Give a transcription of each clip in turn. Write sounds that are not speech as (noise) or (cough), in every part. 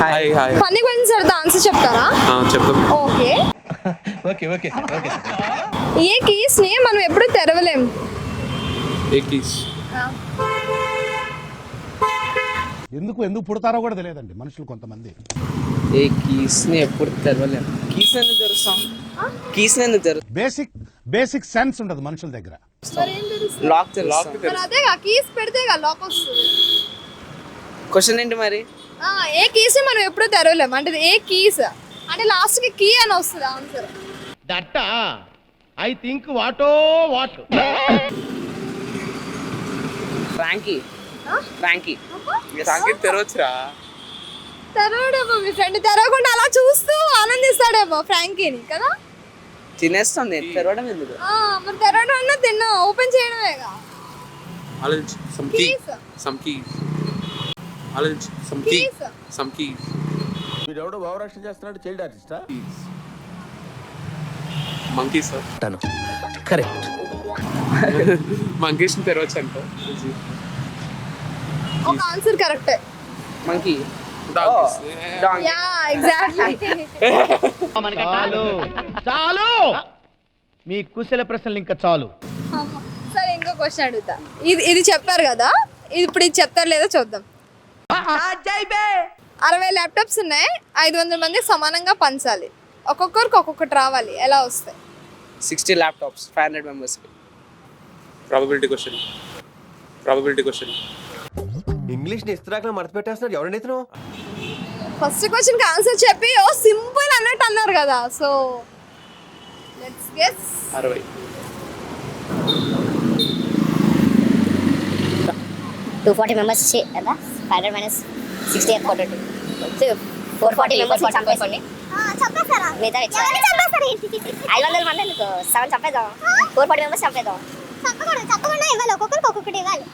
Hi hi funny questions అడితే answer చెప్తారా? చెప్తాం ఓకే ఓకే ఓకే ఓకే ఏ కీస్ని మనం ఎప్పుడు తెరవలేం? ఏ కీస్? ఎందుకు ఎందుకు పుడతారో కూడా తెలియదండి మనుషులు కొంతమంది. ఏ కీస్ని ఎప్పుడు తెరవలేము కీస్ ఎందుకు తెరుస్తాం? కీస్ ఎందుకు తెరు బేసిక్ బేసిక్ సెన్స్ ఉండదు మనుషుల దగ్గర? లాక్ మరి అదే కీస్ పెడితే లాక్ వస్తుంది. క్వశ్చన్ ఏంటి మరి? ఆ, ఏ కీస్ మనం ఎప్పుడు తెరవలేం. అంటే ఏ కీస్ అంటే లాస్ట్కి కీ అని వస్తుంది ఆన్సర్ దట్ ఐ థింక్ వాటో వాట్. ఫ్రాంకీ ఫ్రాంకీ సాంకేతిక తెరవచ్చురా? తెరవడేమో మీ ఫ్రెండ్ తెరవకుండా అలా చూస్తూ ఆనందిస్తాడేమో ఫ్రాంకీని కదా? తినేస్తుంది. తెరవడం ఎందుకు? ఆ, మరి తెరవడం అన్నా తిన్నా. ఓపెన్ చేయడమేగా? ఆలోచించు. Some key keys some keys ఆలోచించు. Some key keys some keys వీడెవడో భావరక్షణ చేస్తున్నాడు చైల్డ్ ఆర్టిస్టా మంకీస్ సార్ కరెక్ట్ తెరవచ్చు అంట. ఒక ఆన్సర్ కరెక్టే మంకీ యా ఎగ్జాక్ట్లీ చాలు. చాలు. మీ కుశల ప్రశ్నలు ఇంకా చాలు. సరే ఇంకో క్వశ్చన్ అడుగుతా. ఇది ఇది చెప్పారు కదా? ఇది ఇప్పుడు ఇది చెప్తారు లేదో చూద్దాం. అరవై ల్యాప్టాప్స్ ఉన్నాయి. ఐదు వందల మంది సమానంగా పంచాలి. ఒక్కొక్కరికి ఒక్కొక్కటి రావాలి. ఎలా వస్తాయి? సిక్స్టీ ల్యాప్టాప్స్ ఫైవ్ హండ్రెడ్ మెంబర్స్కి. ప్రాబబిలిటీ క్వశ్చన్ ప్రాబబిలిటీ క్వశ్చన్ ఇంగ్లీష్ని ఇస్త్రాకులో మడత పెట్టేస్తున్నాడు. ఎవరండి ఇతను? ఫస్ట్ క్వశ్చన్కి ఆన్సర్ చెప్పి ఓ సింపుల్ అన్నట్టు అన్నారు కదా. సో లెట్స్ గెస్ అరవై. టూ ఫార్టీ మెంబర్స్ ఎంత five hundred minus sixty four twenty four forty members చంపేసుకోండి మిగతా ఐదు వందల మంది ఎందుకు? సెవెన్ చంపేద్దాం. ఫోర్ ఫార్టీ మెంబర్స్ చంపేద్దాం. తప్పకుండా ఇవ్వాలి. ఒక్కొక్కరికి ఒక్కొక్కటి ఇవ్వాలి.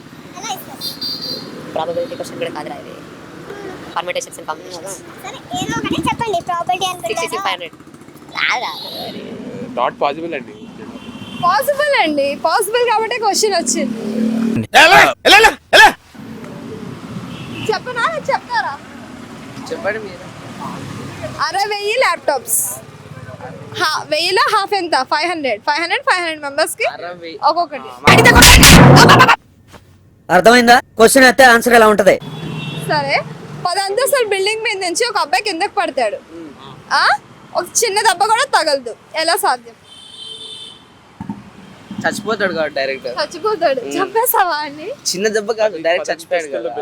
ప్రాబబిలిటీ క్వశ్చన్ కూడా కాదురా ఇది. పర్మిటేషన్స్ అండ్ కాంబినేషన్స్ సరే ఏదో ఒకటి చెప్పండి. Property sixty six five hundred రాదా నాట్ పాసిబుల్ అండి. పాసిబుల్ అండి. పాసిబుల్ కాబట్టి క్వశ్చన్ వచ్చింది. చెప్పనా? చెప్తారా? చెప్పండి మీరు. అరవై ల్యాప్టాప్స్. హా వెయ్యిలో హాఫ్ ఎంత? Five hundred. Five hundred five hundred మెంబర్స్కి ఒక్కొక్కటి. అర్థమైందా? క్వశ్చన్ అయితే ఆన్సర్ ఎలా ఉంటది? సరే. పది అంతస్తుల బిల్డింగ్ మీద నుంచి ఒక అబ్బాయి కిందకి పడతాడు. ఆ? ఒక చిన్న దెబ్బ కూడా తగలదు. ఎలా సాధ్యం? చచ్చిపోతాడు కాబట్టి డైరెక్ట్ చచ్చిపోతాడు. చంపేస్తావా అండి? చిన్న దెబ్బ కాదు డైరెక్ట్ చచ్చిపోయాడు కదా.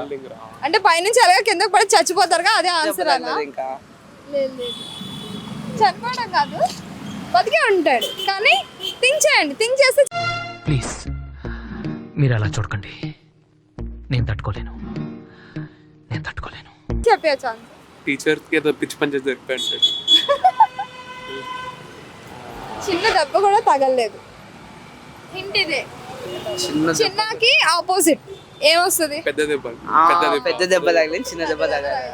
అంటే పైనుంచి అలాగే కిందకి పడి చచ్చిపోతారుగా అదే ఆన్సర్ అలా ఇంకా. లేదు లేదు. చనిపోవడం కాదు బతికే ఉంటాడు. కానీ థింక్ చేయండి థింక్ చేస్తే ప్లీజ్ మీరు అలా చూడకండి. నేను తట్టుకోలేను. నేను తట్టుకోలేను. చెప్పచ్చు ఆన్సర్ టీచర్కి ఏదో పిచ్చి పని చేసి సార్ చిన్న దెబ్బ కూడా తగలలేదు. చిన్న దెబ్బ. చిన్నకి ఆపోజిట్ ఏమొస్తుంది? పెద్ద దెబ్బ. పెద్ద దెబ్బ. పెద్ద దెబ్బ తగిలింది చిన్న దెబ్బ తగలేదు.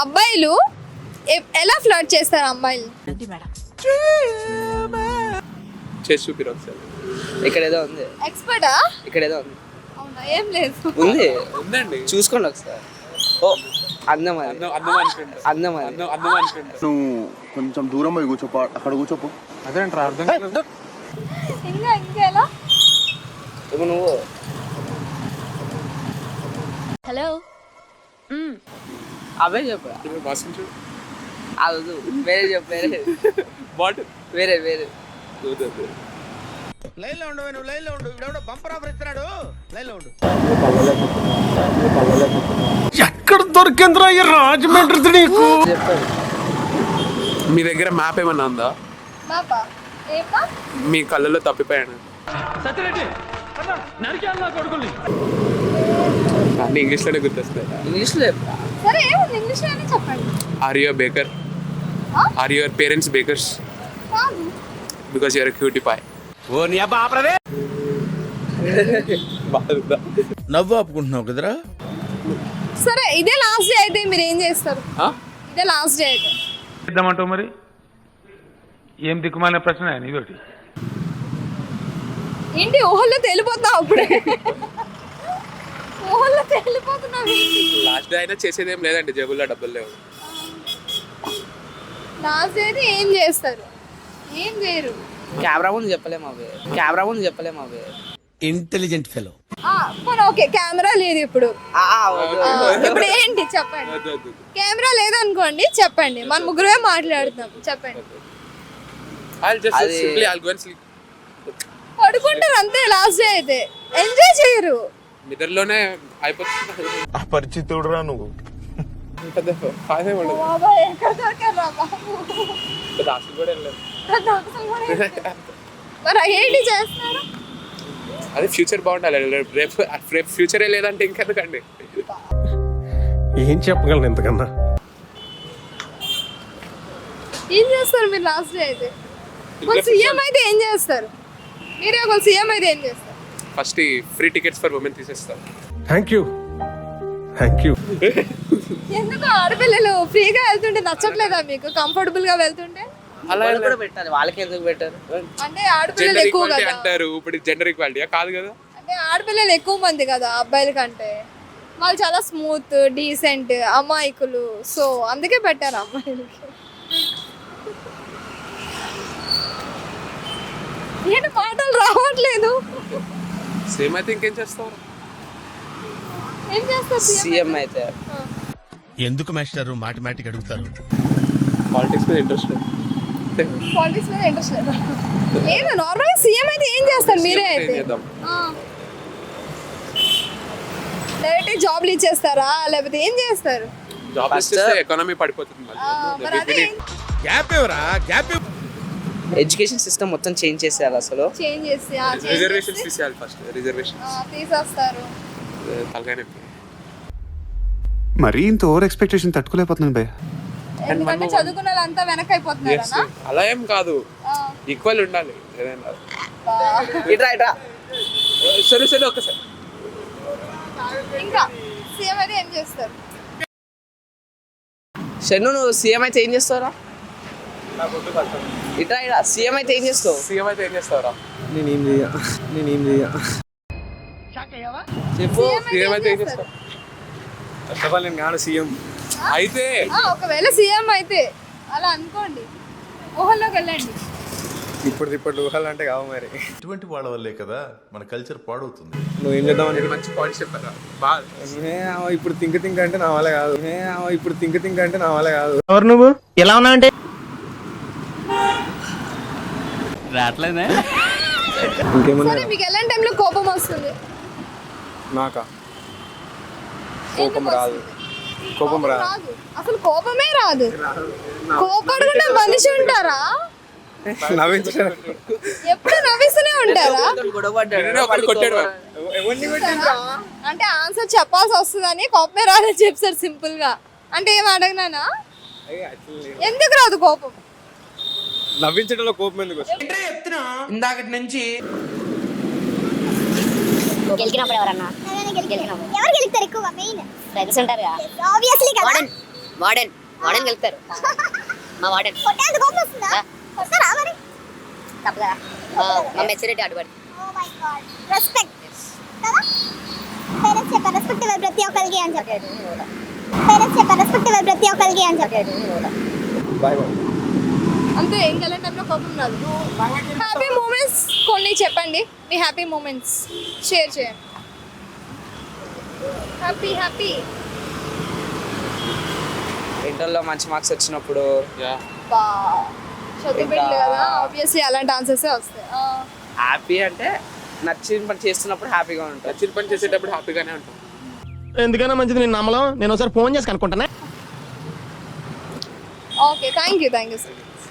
అబ్బాయిలు ఎలా ఫ్లర్ట్ చేస్తారు అమ్మాయిలు? చేసి చూపిరు ఒకసారి ఇక్కడ ఏదో ఉంది. ఎక్స్పర్టా ఇక్కడ ఏదో ఉంది. అవునా? ఏం లేదు. ఉంది. ఉందండి. చూసుకోండి ఒకసారి. ఓ. అందం అది అందం అందం నువ్వు కొంచెం దూరం పోయి కూర్చోపో అక్కడ కూర్చోపో అదేంట్రా అర్థం. ఇంకా ఇంకా ఎలా? ఇప్పుడు నువ్వు. హలో. అవే చెప్పు. ఇప్పుడు అది వేరే చెప్పు వేరే. బాటిల్ వేరే వేరే. లైన్లో ఉండవు నువ్వు లైన్లో ఉండు. ఇవిడెవడో బంపర్ ఆఫర్ ఇస్తున్నాడు లైన్లో ఉండు ఎక్కడ దొరికిందిరా ఈ రాజమండ్రి నీకు? మీ దగ్గర మ్యాప్ ఏమన్నా ఉందా? మీ కళ్ళలో తప్పిపోయాను. అన్ని ఇంగ్లీష్లోనే గుర్తొస్తాయి. ఇంగ్లీష్లో చెప్పు. సరే ఏముంది? ఇంగ్లీష్లోనే చెప్పండి. Are your baker are your parents bakers because your cutie pie నవ్వు ఆపుకుంటున్నావు కదరా? సరే ఇదే లాస్ట్ డే అయితే మీరు ఏం చేస్తారు? ఇదే లాస్ట్ డే అయితే. ఇద్దామంటావు మరి? ఏం దిక్కుమాలిన ప్రశ్న ఇదొకటి ఏంటి ఊహల్లో తేలిపోతున్నావు అప్పుడే? ఊహల్లో తేలిపోతున్నావు? లాస్ట్ డే అయినా చేసేది ఏం లేదండి జేబుల్లో డబ్బులు లేవు. లాస్ట్ అయితే ఏం చేస్తారు? ఏం చేయరు? కెమెరా ముందు చెప్పలేము అవి కెమెరా ముందు చెప్పలేము అవి ఇంటెలిజెంట్ ఫెలో పోనీ ఓకే కెమెరా లేదు ఇప్పుడు. ఆ, ఇప్పుడు ఏంటి చెప్పండి? కెమెరా లేదనుకోండి చెప్పండి. మన ముగ్గురే మాట్లాడుతాం. చెప్పండి. I'll just అది- simply I'll go and sleep. పడుకుంటారు అంతే లాస్ట్ డే అయితే. ఎంజాయ్ చేయరు. నిద్రలోనే అయిపోతుంది. అపరిచితుడురా నువ్వు. పెద్ద ఫాయదే ఉండదు బాబాయ్ ఎక్కడ దొరికారా బాబు? పెద్ద హాస్టల్ కూడా వెళ్ళలేదు పెద్ద అవసరం కూడా లేదు. మరి ఏంటి చేస్తున్నారు? అదే ఫ్యూచర్ బాగుండాలి. రేపు రేపు ఫ్యూచరే లేదంటే ఇంకెందుకండి? ఏం చెప్పగలను ఇంతకన్నా? ఏం చేస్తారు మీరు లాస్ట్ డే అయితే? ఒక సీఎం అయితే ఏం చేస్తారు? మీరే ఒక సీఎం అయితే ఏం చేస్తారు? First free tickets for women తీసేస్తాం థ్యాంక్ యూ థ్యాంక్ యూ ఎందుకు? ఆడపిల్లలు ఫ్రీగా వెళ్తుంటే నచ్చట్లేదా మీకు? కంఫర్టబుల్గా వెళ్తుంటే? అలా వాళ్ళు కూడా పెట్టాలి. వాళ్ళకి ఎందుకు పెట్టారు? అంటే ఆడపిల్లలు జెండర్ ఎక్కువ ఈక్వాలిటీ కదా. అంటారు. ఇప్పుడు జెండర్ ఈక్వాలిటీ కాదు కదా? అంటే ఆడపిల్లలు ఎక్కువ మంది కదా అబ్బాయిల కంటే. వాళ్ళు చాలా స్మూత్ డీసెంట్ అమాయకులు. సో అందుకే పెట్టారు అమ్మాయిలకి. ఏంటి మాటలు రావట్లేదు? సేమ్ అయితే ఇంకేం చేస్తారు? ఏం చేస్తారు సీఎం అయితే? ఎందుకు మాస్టర్? మాటిమాటికి అడుగుతారు. పాలిటిక్స్ మీద ఇంట్రెస్ట్ పాలిటిక్స్ మీద ఇంట్రెస్ట్ లేదా? ఏమో నార్మల్ సీఎం అయితే ఏం చేస్తారు? మీరే అయితే డైరెక్ట్ జాబ్లు ఇచ్చేస్తారా లేకపోతే ఏం చేస్తారు? జాబ్ First- చేస్తే ఎకానమీ పడిపోతుంది ఆ, మరి అదే. గ్యాప్ ఇవ్వరా గ్యాప్ ఎడ్యుకేషన్ సిస్టమ్ మొత్తం చేంజ్ చేసేయాలి అసలు. చేంజ్ చేసి రిజర్వేషన్స్ తీసేయాలి ఫస్ట్ రిజర్వేషన్ ఆ, తీసేస్తారు. తలకాయ మరీ ఇంత ఓవర్ ఎక్స్పెక్టేషన్ తట్టుకోలేకపోతున్నాను భయ్య. ఎందుకంటే చదువుకున్న వాళ్ళంతా వెనక్కి Yes, అయిపోతున్నారనా అలా ఏం కాదు. ఈక్వల్ ఉండాలి. ఏదైనా. ఇట్రా ఇట్రా. సరే సరే ఒకసారి ఇంకా సీఎం అయితే ఏం చేస్తారు? షన్ను నువ్వు సీఎం అయితే ఏం చేస్తావురా? ఇట్రా ఇట్రా. సీఎం అయితే ఏం చేస్తావు? సీఎం అయితే ఏం చేస్తారా నేనేం చెయ్య నేనేం చెయ్య చెప్పు సీఎం అయితే ఏం చేస్తారు? నేను కాను సీఎం. అయితే ఆ, ఒకవేళ సీఎం అయితే అలా అనుకోండి. ఊహల్లోకి వెళ్ళండి. ఇప్పుడు ఇప్పుడు ఊహలు అంటే కావు మరి. ఇటువంటి వాళ్ళ వల్లే కదా మన కల్చర్ పాడవుతుంది. నువ్వేం చేద్దామని మీరు మంచి పాయింట్స్ చెప్పారా. బాగా ఇప్పుడు తింక తింక అంటే నా వల్ల కాదు. ఇప్పుడు తింక తింక అంటే నా వల్ల కాదు. ఎవరు నువ్వు? ఎలా ఉన్నా అంటే ఇంకేమన్నా సరే మీకు ఎలాంటి టైంలో కోపం వస్తుంది? నాకా? కోపం రాదు. కోపం రాదు. అసలు కోపమే రాదు. కోపడకుండా మనిషి ఉంటారా? నవ్వించడం ఎప్పుడు నవ్విస్తూనే ఉంటారా? అంటే ఆన్సర్ చెప్పాల్సి వస్తుందని కోపమే రాదని చెప్తారు సింపుల్గా అంటే ఏం అడగనానా? ఎందుకు రాదు కోపం? నవ్వించడంలో కోపం ఎందుకు వస్తుంది? ఇందాకటి నుంచి గెలికినప్పుడు ఎవరన్నా? ఎవరు గెలుస్తారు ఎక్కువ? మెయిన్. ఫ్రెండ్స్ ఉంటారు ఆబ్వియస్లీ కదా. వార్డెన్ వార్డెన్ వార్డెన్ గెలుస్తారు. (laughs) మా వార్డెన్ కొట్టేంత కోపం వస్తుందా? వస్తారా మరి? తప్పు కదా. మా maturity oh my God respect కదా? పేరెంట్స్ చెప్పారు రెస్పెక్ట్ ఇవ్వాలి ప్రతి ఒక్కరికి అని చెప్పారు పేరెంట్స్ చెప్పారు రెస్పెక్ట్ ఇవ్వాలి ప్రతి ఒక్కరికి అని చెప్పారు బాయ్ బాయ్ అంతే ఎలాంటి టైంలో కోపం రాదు. హ్యాపీ మూమెంట్స్ కొన్ని చెప్పండి. మీ హ్యాపీ మూమెంట్స్ షేర్ చేయండి. హ్యాపీ హ్యాపీ ఇంటర్లో మంచి మార్క్స్ వచ్చినప్పుడు. బా. కదా ఆబ్వియస్లీ అలాంటి ఆన్సర్సే వస్తాయి. ఆ, హ్యాపీ అంటే నచ్చిన పని చేస్తున్నప్పుడు హ్యాపీగా ఉంటారు నచ్చిన పని చేసేటప్పుడు హ్యాపీగానే ఉంటాం. ఎందుకైనా మంచిది నేను నమ్మలం నేను ఒకసారి ఫోన్ చేసి కనుక్కుంటానే. Okay thank you thank you so much